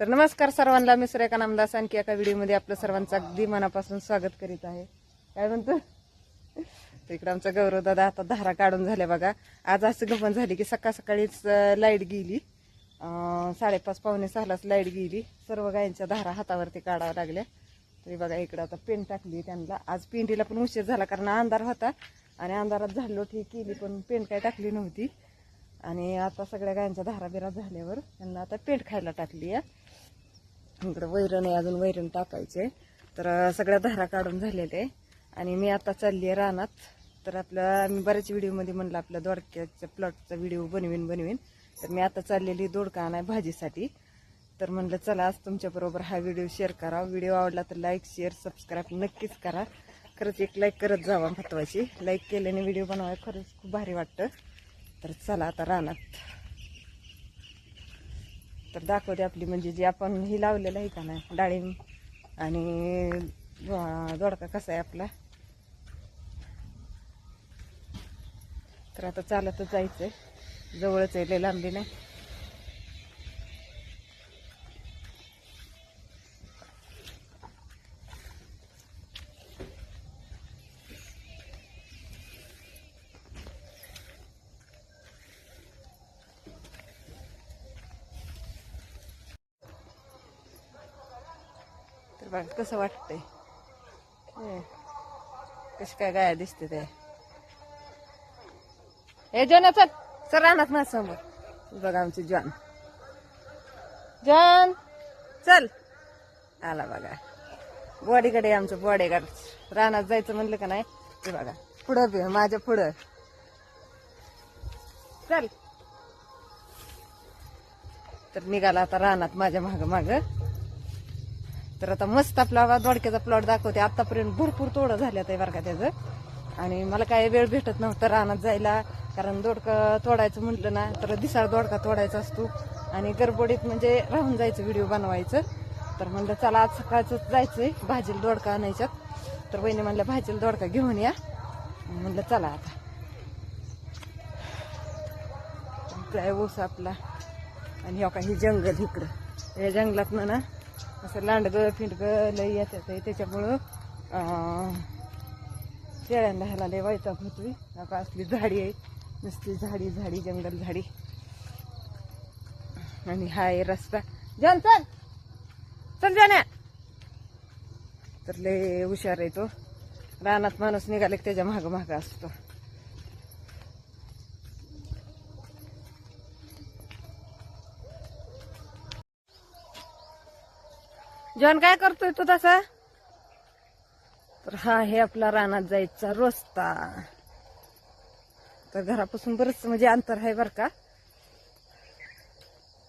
तर नमस्कार सर्वांना मी सुरेखा नामदास आणखी एका व्हिडिओमध्ये आपलं सर्वांचं अगदी मनापासून स्वागत करीत आहे. काय म्हणतो? तिकडं आमचा गौरव दादा आता धारा काढून झाल्या बघा. आज असं गमन झाली की सकाळ सकाळीच लाइट गेली. साडेपाच पावणे सहालाच लाइट गेली. सर्व गायींच्या धारा हातावरती काढाव्या लागल्या. तरी बघा इकडं आता पेन टाकली त्यांना. आज पेंडीला पण उशीर झाला कारण अंधार होता आणि अंधारात झालो ठीक केली पण पेंट काय टाकली नव्हती. आणि आता सगळ्या गायांच्या धारा बिरा झाल्यावर त्यांना आता पेंट खायला टाकली आहे. इकडं वैरण आहे अजून वैरण टाकायचे. तर सगळ्या धारा काढून झालेल्या आहे आणि मी आता चालली आहे रानात. तर आपलं मी बऱ्याच व्हिडिओमध्ये म्हणलं आपल्या दोडक्याच्या प्लॉटचा व्हिडिओ बनवीन बनवीन. तर मी आता चाललेली दोडका आणाय भाजीसाठी. तर म्हणलं चला आज तुमच्याबरोबर हा व्हिडिओ शेअर करा व्हिडिओ आवडला तर लाईक शेअर सबस्क्राईब नक्कीच करा. खरंच एक लाईक करत जावा महत्वाची. लाईक केल्याने व्हिडिओ बनवाय खरंच खूप भारी वाटतं. तर चला आता रानात. तर दाखवते आपली म्हणजे जे आपण ही लावलेलं आहे का नाही डाळिंब आणि दोडका कसा आहे आपला. तर आता चालतच जायचंय. जवळच आहे लय लांबी नाही. तर बघा कसं वाटतंय? कशी काय गाया दिसते ते? हे जॉन चल. सर राहणार माझ्यासमोर. बघा आमची जॉन. जॉन. चल. आला बघा. बॉडीकडे आमचं बॉडीगार्ड रानात जायचं म्हणलं का नाही? ते बघा. पुढं बी माझ्या पुढं. चल. तर निघाला आता रानात माझ्या माग माग. तर आता मस्त आपला दोडक्याचा प्लॉट दाखवते. आतापर्यंत भरपूर तोडं झाल्यात आहे बरं का त्याचं. आणि मला काय वेळ भेटत नव्हतं रानात जायला कारण दोडकं तोडायचं म्हटलं ना तर दिसाळ दोडका तोडायचा असतो. आणि गरबोडीत म्हणजे राहून जायचं व्हिडिओ बनवायचं. तर म्हणलं चला आज सकाळचं जायचंय भाजीला दोडका आणायच्यात. तर वहिनी म्हणलं भाजीला दोडका घेऊन या. म्हणलं चला आता. काय ऊस आपला. आणि हो काही जंगल इकडं. या जंगलात ना असं लांडगं फिंडगं लई येतात त्याच्यामुळं शेळ्यांना ह्याला लय वैताग होतोय नका असली झाडी आहे. नुसती झाडी झाडी जंगल झाडी. आणि हा आहे रस्ता. जान चल. चल जाण्या. तर लय हुशार आहे तो. रानात माणूस निघाले त्याच्या मागं मागं असतो. जॉन काय करतोय तू तसा? तर हा आहे आपला रानात जायचा रस्ता. तर घरापासून बरंच म्हणजे अंतर आहे बरं का.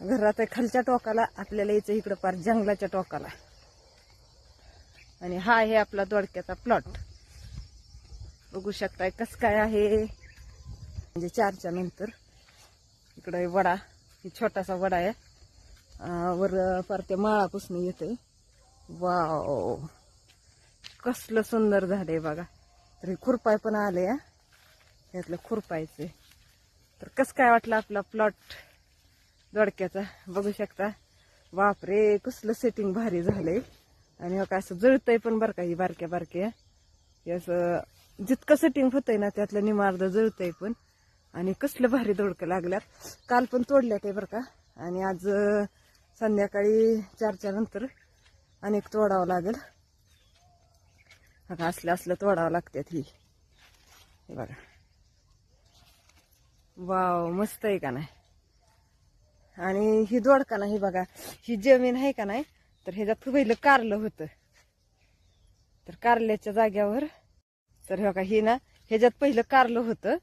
घरात आहे खालच्या टोकाला आपल्याला यायचं इकडं पार जंगलाच्या टोकाला. आणि हा आहे आपला दोडक्याचा प्लॉट बघू शकताय कस काय आहे. म्हणजे चारच्या नंतर इकडं वडा. ही छोटासा वडा आहे. वर फार त्या माळापासून येते वाव. कसलं सुंदर झालंय बघा. तर हे खुरपाय पण आले हा. यातलं खुरपायचे. तर कस काय वाटलं आपला प्लॉट दोडक्याचा? बघू शकता. बापरे कसलं सेटिंग भारी झालंय. आणि हो का असं जळतंय पण बरं का ही बारक्या बारक्या. हे असं जितकं सेटिंग होतंय ना त्यातलं निमार्द जळतंय पण. आणि कसलं भारी दोडकं लागल्यात. काल पण तोडल्यात आहे बरं का. आणि आज संध्याकाळी चारच्या नंतर अनेक तोडावं लागेल. बघा असलं असलं तोडावं लागतात ही हे बघा. वाव मस्त आहे का नाही? आणि ही दोडका नाही बघा. ही जमीन आहे का नाही? तर ह्याच्यात पहिलं कारलं होतं. तर कारल्याच्या जाग्यावर तर हे बघा ही ना ह्याच्यात पहिलं कारलं होतं.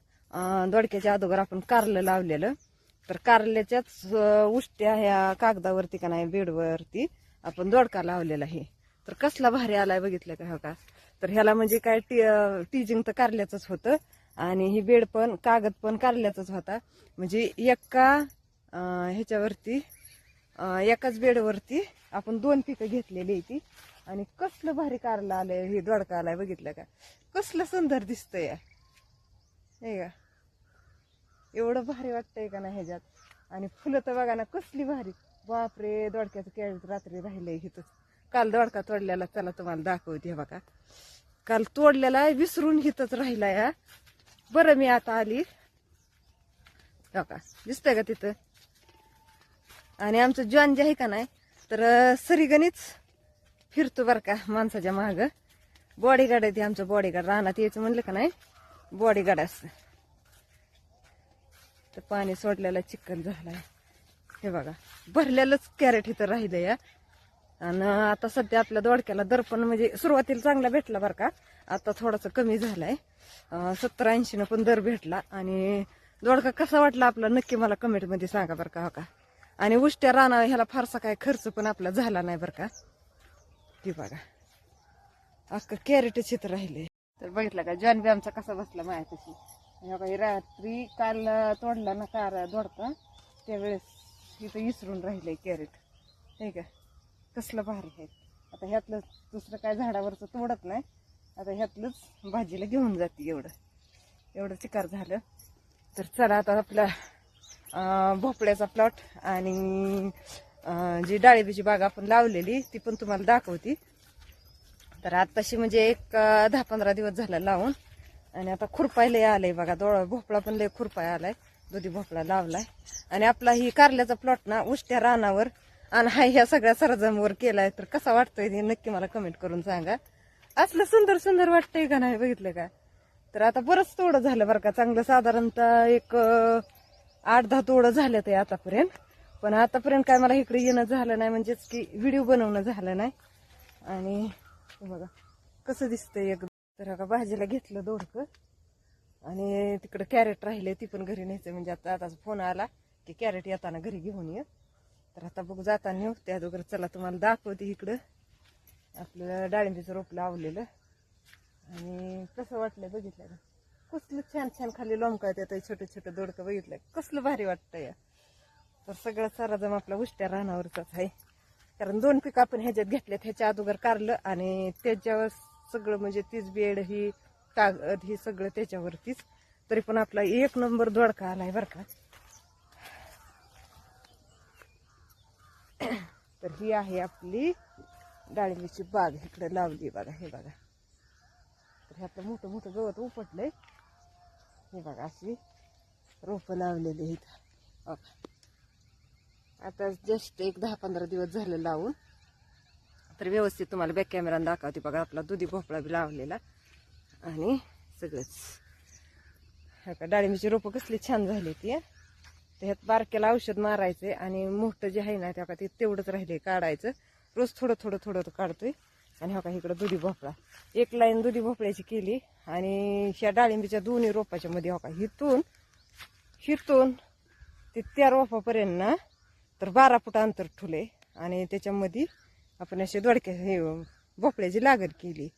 दोडक्याच्या अगोदर आपण कारलं लावलेलं. तर कारल्याच्याच उष्ट्या ह्या कागदावरती का नाही बेडवरती. आपण दोडका लावलेला आहे. तर कसला भारी आलाय बघितलं का हो का? तर ह्याला म्हणजे काय टी टीजिंग तर कारल्याचंच होतं. आणि ही बेड पण कागद पण कारल्याचाच होता. म्हणजे एका ह्याच्यावरती एकाच बेडवरती आपण दोन पिकं घेतलेली ती. आणि कसलं भारी कारला आलंय हे दोडका आलाय बघितलं का? कसलं सुंदर दिसतंय. हे का? एवढं भारी वाटतंय का ना ह्याच्यात? आणि फुलं तर बघा ना कसली भारी. बापरे दोडक्याचं कॅरेट रात्री राहिलंय इथं. काल दोडका तोडलेला चला तुम्हाला दाखवते हे बघा. काल तोडलेला विसरून हिथंच राहिला या बरं मी आता आली. बघा दिसतंय का तिथं? आणि आमचं जॉन जे आहे का नाही तर सरीगणीच फिरतो बरं का माणसाच्या माग. बॉडीगार्ड आहे ते आमचं बॉडीगार्ड राहणार यायचं म्हणलं का नाही? बॉडीगार्ड असतं तर पाणी सोडलेला चिकन झालाय. हे बघा भरलेलंच कॅरेट इथं राहिलं या आणि आता सध्या आपल्या दोडक्याला दर्पण म्हणजे सुरुवातीला चांगला भेटला बरं का. आता थोडासा कमी झालाय. सत्तर ऐंशीनं पण दर भेटला. आणि दोडका कसा वाटला आपला नक्की मला कमेंटमध्ये सांगा बरं का हो का. आणि उष्ट्या राणा ह्याला फारसा काय खर्च पण आपला झाला नाही बरं का. ती बघा. अख्खं कॅरेटच इथं राहिले तर बघितलं का जॉन बॅमचा आमचा कसा बसला माया तशी रात्री काल तोडला ना कार दोडका. त्यावेळेस इथं इसरून आहे कॅरेट हे का कसलं भारी आहे आता ह्यातलं दुसरं काय झाडावरचं तोडत नाही. आता ह्यातलंच भाजीला घेऊन जाते एवढं. एवढं चिकार झालं. तर चला आता आपला भोपळ्याचा प्लॉट आणि जी डाळिंबीची बाग आपण लावलेली ती पण तुम्हाला दाखवती. तर आत्ताशी म्हणजे एक दहा पंधरा दिवस झाला लावून. आणि आता खुरपायला आलंय बघा. डोळा भोपळा पण लय खुरपाय आलाय. दुधी भोपळा लावलाय. आणि आपला ही कारल्याचा प्लॉट ना उष्ट्या रानावर आणि हा ह्या सगळ्या सरजमवर केलाय. तर कसा वाटतोय ते नक्की मला कमेंट करून सांगा. असलं सुंदर सुंदर वाटतंय का नाही बघितलं का? तर आता बरंच तोडं झालं बरं का. चांगलं साधारणतः एक आठ दहा तोडं झालं ते आतापर्यंत. पण आतापर्यंत काय मला इकडे येणं झालं नाही म्हणजेच की व्हिडिओ बनवणं झालं नाही. आणि बघा कसं दिसतंय एक तर का भाजीला घेतलं दोडकं. आणि तिकडं कॅरेट राहिले ती पण घरी न्यायचं म्हणजे आता आताच फोन आला की कॅरेट येताना घरी घेऊन ये. तर आता बघू जाताना येऊ. त्या दोघं चला तुम्हाला दाखवते इकडं. आपलं डाळिंबीचं रोप लावलेलं. आणि कसं वाटलं बघितलं का? कसलं छान छान खाली लोंबकायत येतं छोटं छोटं दोडकं बघितलं कसलं भारी वाटतं या तर सगळं सारा जम आपला उष्ट्या रानावरचाच आहे. कारण दोन पिकं आपण ह्याच्यात घेतल्यात ह्याच्या अगोदर कारलं आणि त्याच्यावर सगळं म्हणजे तीच बेड ही कागद हे सगळं त्याच्यावरतीच. तरी पण आपला एक नंबर दोडका आलाय बरं का. तर ही आहे आपली डाळिंबीची बाग. इकडे लावली बघा हे बघा. तर हे आपलं मोठं मोठं गवत उपटलंय. हे बघा अशी रोपं लावलेली आहेत. बघा. आता जस्ट एक दहा पंधरा दिवस झाले लावून. तर व्यवस्थित तुम्हाला बॅक कॅमेरा दाखवते बघा आपला दुधी भोपळा बी लावलेला. आणि सगळंच. हा का डाळिंबीची रोपं कसली छान झाली ती. त्यात बारक्याला औषध मारायचे आणि मोठं जे आहे ना त्या का ते तेवढंच राहिले काढायचं. रोज थोडं थोडं थोडं काढतोय. आणि हा का इकडं दुधी भोपळा. एक लाईन दुधी भोपळ्याची केली आणि ह्या डाळिंबीच्या दोन्ही रोपाच्या मध्ये हो का हिथून हिथून ते त्या रोपापर्यंत ना तर बारा फूट अंतर ठुले आणि त्याच्यामध्ये आपण असे दोडक्या हे भोपळ्याची लागण केली.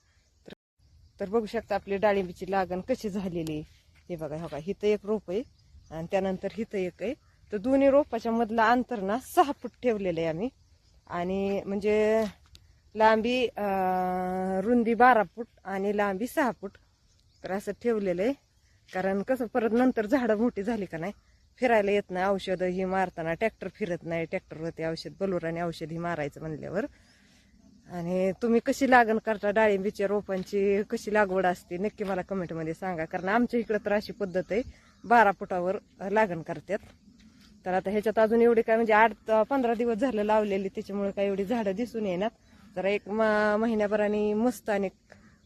तर बघू शकता आपली डाळिंबीची लागण कशी झालेली हे बघा हो का हिथं एक रोप आहे आणि त्यानंतर हिथं एक आहे. तर दोन्ही रोपाच्या मधलं अंतर ना सहा फूट ठेवलेलं आहे आम्ही. आणि म्हणजे लांबी रुंदी बारा फूट आणि लांबी सहा फूट तर असं ठेवलेलं आहे. कारण कसं परत नंतर झाडं मोठी झाली का नाही फिरायला येत नाही. औषधं ही मारताना ट्रॅक्टर फिरत नाही. ट्रॅक्टरवरती औषध बलुराने औषध ही मारायचं म्हणल्यावर. आणि तुम्ही कशी लागण करता डाळिंबीच्या रोपांची कशी लागवड असते नक्की मला कमेंटमध्ये सांगा. कारण आमच्या इकडं तर अशी पद्धत आहे बारा फुटावर लागण करतात. तर आता ह्याच्यात अजून एवढी काय म्हणजे आठ पंधरा दिवस झालं लावलेली त्याच्यामुळे काय एवढी झाडं दिसून येणार तर एक म- महिन्याभराने मस्त आणि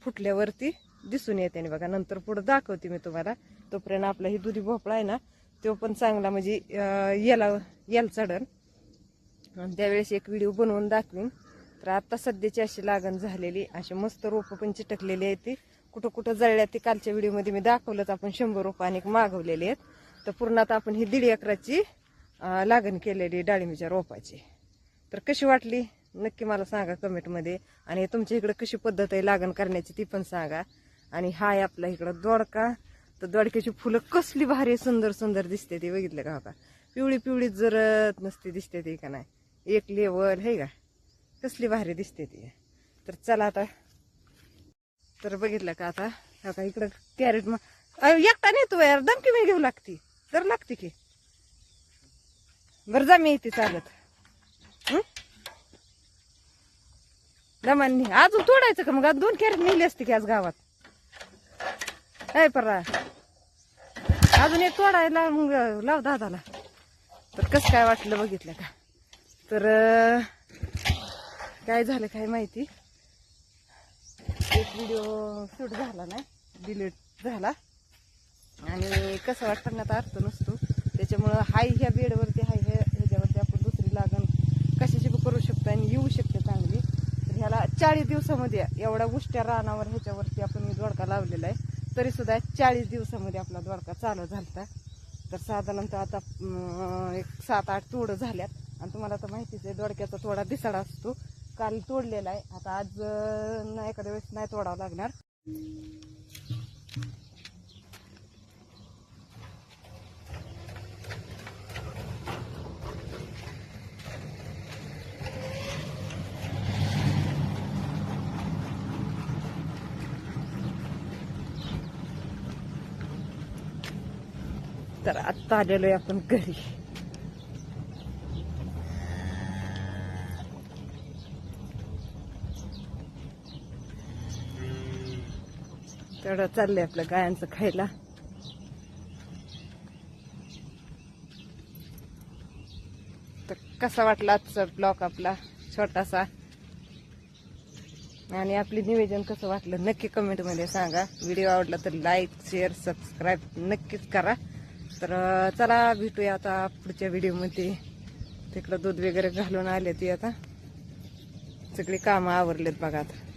फुटल्यावरती दिसून येते आणि बघा नंतर पुढं दाखवते मी तुम्हाला. तोपर्यंत आपला ही दुधी भोपळा आहे ना तो पण चांगला म्हणजे याला याल चढण त्यावेळेस एक व्हिडिओ बनवून दाखवीन. तर आता सध्याची अशी लागण झालेली अशी मस्त रोपं पण चिटकलेली आहेत ती. कुठं कुठं जळल्या ती कालच्या व्हिडिओमध्ये मी दाखवलंच. आपण शंभर रोपं आणि मागवलेली आहेत. तर पूर्ण आता आपण ही दीड एकराची लागण केलेली डाळिंबीच्या रोपाची. तर कशी वाटली? नक्की मला सांगा कमेंटमध्ये. आणि तुमच्या इकडं कशी पद्धत आहे लागण करण्याची ती पण सांगा. आणि हाय आपला इकडं दोडका. तर दोडक्याची फुलं कसली भारी सुंदर सुंदर दिसते ती. बघितलं का हो का पिवळी पिवळी जरत नसते दिसते ती का नाही? एक लेवल हे का? कसली भारी दिसते ती. तर चला आता. तर बघितलं का आता? हो का इकडं कॅरेट मग अहो, एकटा नेतो यार. दमकी मी घेऊ लागती. तर लागते की. बरं जा मी येते चालत. दमान नाही. अजून तोडायचं का मग? आज दोन कॅरेट नेली असते की आज गावात. काय परा. अजून एक तोडायला मग लाव दादाला. तर कसं काय वाटलं बघितलं का? तर काय झालं काय माहिती? एक व्हिडिओ शूट झाला नाही डिलीट झाला. आणि कसं वाटताना अर्थ नसतो. त्याच्यामुळं हाय ह्या बेडवरती हाय ह्या ह्याच्यावरती आपण दुसरी लागण कशाची बी करू शकतो आणि येऊ शकते चांगली. तर ह्याला चाळीस दिवसामध्ये एवढ्या उष्ट्या रानावर ह्याच्यावरती आपण मी दोडका लावलेला आहे. तरीसुद्धा चाळीस दिवसामध्ये आपला दोडका चालू झालता. तर साधारणतः आता एक सात आठ तोडं झाल्यात. आणि तुम्हाला तर माहितीच आहे दोडक्याचा थोडा दिसाडा असतो. काल तोडलेला आहे. आता आज नाही एखाद्या वेळेस नाही तोडावं लागणार. तर आत्ता आलेलो आहे आपण घरी. तेवढं चाललंय आपलं गायांचं खायला. तर कसा वाटला आजचा ब्लॉक आपला? छोटासा. आणि आपले निवेदन कसं वाटलं? नक्की कमेंटमध्ये सांगा. व्हिडिओ आवडला तर लाईक शेअर सबस्क्राईब नक्कीच करा. तर चला भेटूया आता पुढच्या व्हिडिओमध्ये तिकडं दूध वगैरे घालून आले ती आता. सगळी कामं आवरलेत बघा आता.